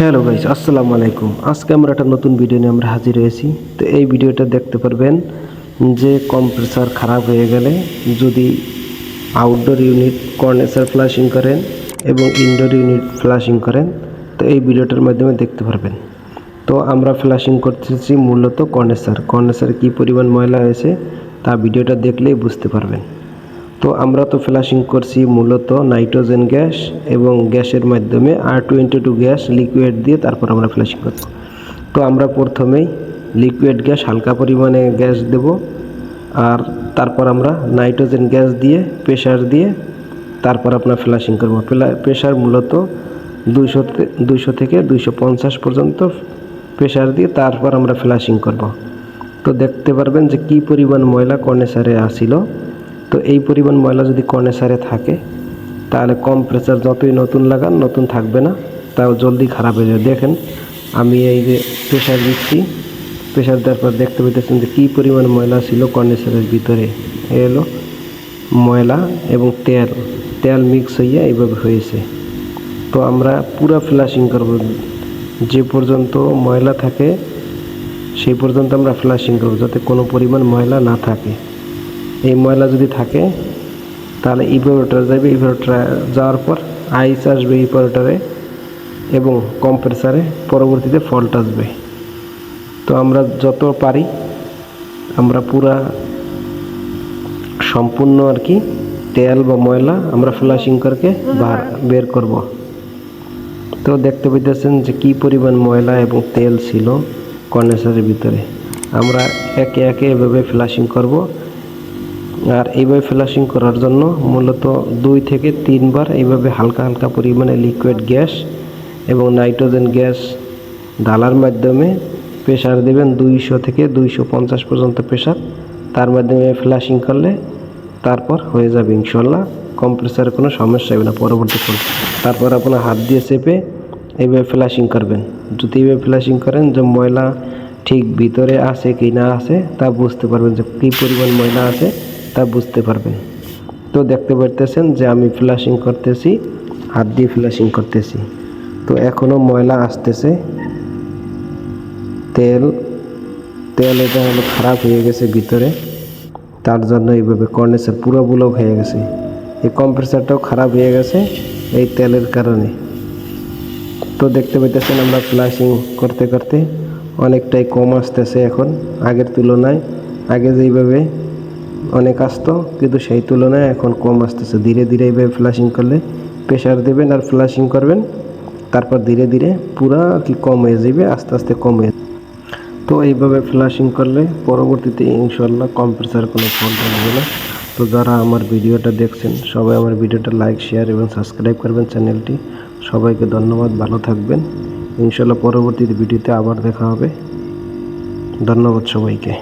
Hello guys আসসালামু আলাইকুম। আজকে আমরা একটা নতুন ভিডিও নিয়ে আমরা হাজির হয়েছি। তো এই ভিডিওটা দেখতে পারবেন যে কম্প্রেসার খারাপ হয়ে গেলে যদি আউটডোর ইউনিট কর্নেসার ফ্লাশিং করেন এবং ইনডোর ইউনিট ফ্লাশিং করেন, তো এই ভিডিওটার মাধ্যমে দেখতে পারবেন। তো আমরা ফ্লাশিং করতেছি মূলত কর্নেসার কর্নেসার কী পরিমাণ ময়লা হয়েছে তা ভিডিওটা দেখলেই বুঝতে পারবেন। তো আমরা তো ফ্লাশিং করছি মূলত নাইট্রোজেন গ্যাস এবং গ্যাসের মাধ্যমে R twenty two gas liquid দিয়ে তারপর আমরা ফ্লাশিং করব। তো আমরা প্রথমেই লিকুইড গ্যাস হালকা পরিমাণে গ্যাস দেব আর তারপর আমরা নাইট্রোজেন গ্যাস দিয়ে প্রেশার দিয়ে তারপর আপনার ফ্লাশিং করব। প্রেশার মূলত দুইশো দুইশো থেকে দুইশো পঞ্চাশ পর্যন্ত প্রেশার দিয়ে তারপর আমরা ফ্লাশিং করব। তো দেখতে পারবেন যে কি পরিমাণ ময়লা কর্নেসারে আসিল। তো এই পরিমাণ ময়লা যদি কর্নেসারে থাকে, তাহলে কম্প্রেসার যতই নতুন লাগান, নতুন থাকবে না। তাও জলদি খারাপ হয়ে যাবে। দেখেন, আমি এই যে প্রেশার দিচ্ছি প্রেশার দেওয়ার পর দেখতে পেতেছেন যে কী পরিমাণ ময়লা ছিল কর্নেসারের ভিতরে। এ হলো ময়লা এবং তেল। তেল মিক্স হইয়া এইভাবে হয়েছে। তো আমরা পুরা ফ্লাশিং করব। যে পর্যন্ত ময়লা থাকে, সেই পর্যন্ত আমরা ফ্লাশিং করব, যাতে কোনো পরিমাণ ময়লা না থাকে। এই ময়লা যদি থাকে, তাহলে ইভারোটার যাবে ইভারোটার যাওয়ার পর আইস আসবে ইভারোটারে এবং কম্প্রেসারে পরবর্তীতে ফল্ট আসবে। তো আমরা যত পারি, আমরা পুরা সম্পূর্ণ আর কি তেল বা ময়লা আমরা ফ্লাশিং করকে বার, বের করব। তো দেখতে পেতেছেন যে কি পরিমাণ ময়লা এবং তেল ছিল কন্ডেন্সারের ভিতরে। আমরা একে একে এভাবে ফ্লাশিং করব। আর এইভাবে ফ্লাশিং করার জন্য মূলত দুই থেকে তিনবার এইভাবে হালকা হালকা পরিমাণে লিকুইড গ্যাস এবং নাইট্রোজেন গ্যাস ডালার মাধ্যমে প্রেশার দেবেন দুইশো থেকে দুইশো পঞ্চাশ পর্যন্ত প্রেশার তার মাধ্যমে ফ্লাশিং করলে তারপর হয়ে যাবে ইনশাল্লাহ কম্প্রেসারের কোনো সমস্যা হবে না, পরবর্তী তারপর আপনার হাত দিয়ে চেপে এইভাবে ফ্লাশিং করবেন। যদি এইভাবে ফ্লাশিং করেন যে ময়লা ঠিক ভিতরে আছে কি না আছে তা বুঝতে পারবেন যে কী পরিমাণ ময়লা আছে। তা বুঝতে পারবেন। তো দেখতে পারতেছেন যে আমি ফ্লাশিং করতেছি, হাত দিয়ে ফ্লাশিং করতেছি। তো এখনও ময়লা আসতেছে। তেল তেল এটা হলো খারাপ হয়ে গেছে ভিতরে। তার জন্য এইভাবে কর্নেসার পুরো ব্লক হয়ে গেছে। এই কম্প্রেসারটাও খারাপ হয়ে গেছে এই তেলের কারণে। তো দেখতে পাইতেছেন আমরা ফ্লাশিং করতে করতে অনেকটাই কম আসতেছে এখন আগের তুলনায়। আগে যেইভাবে অনেক আসতো, কিন্তু সেই তুলনায় এখন কম আসতেছে। ধীরে ধীরে এইভাবে ফ্লাশিং করলে প্রেশার দেবেন আর ফ্লাশিং করবেন, তারপর ধীরে ধীরে পুরা কি কম হয়ে যাবে, আস্তে আস্তে কম হয়ে তো এইভাবে ফ্লাশিং করলে পরবর্তীতে ইনশাল্লাহ কম্প্রেসার কোনো ফল্ট আসবে না। তো যারা আমার ভিডিওটা দেখছেন, সবাই আমার ভিডিওটা লাইক শেয়ার এবং সাবস্ক্রাইব করবেন চ্যানেলটি। সবাইকে ধন্যবাদ, ভালো থাকবেন। ইনশাল্লাহ পরবর্তীতে ভিডিওতে আবার দেখা হবে। ধন্যবাদ সবাইকে।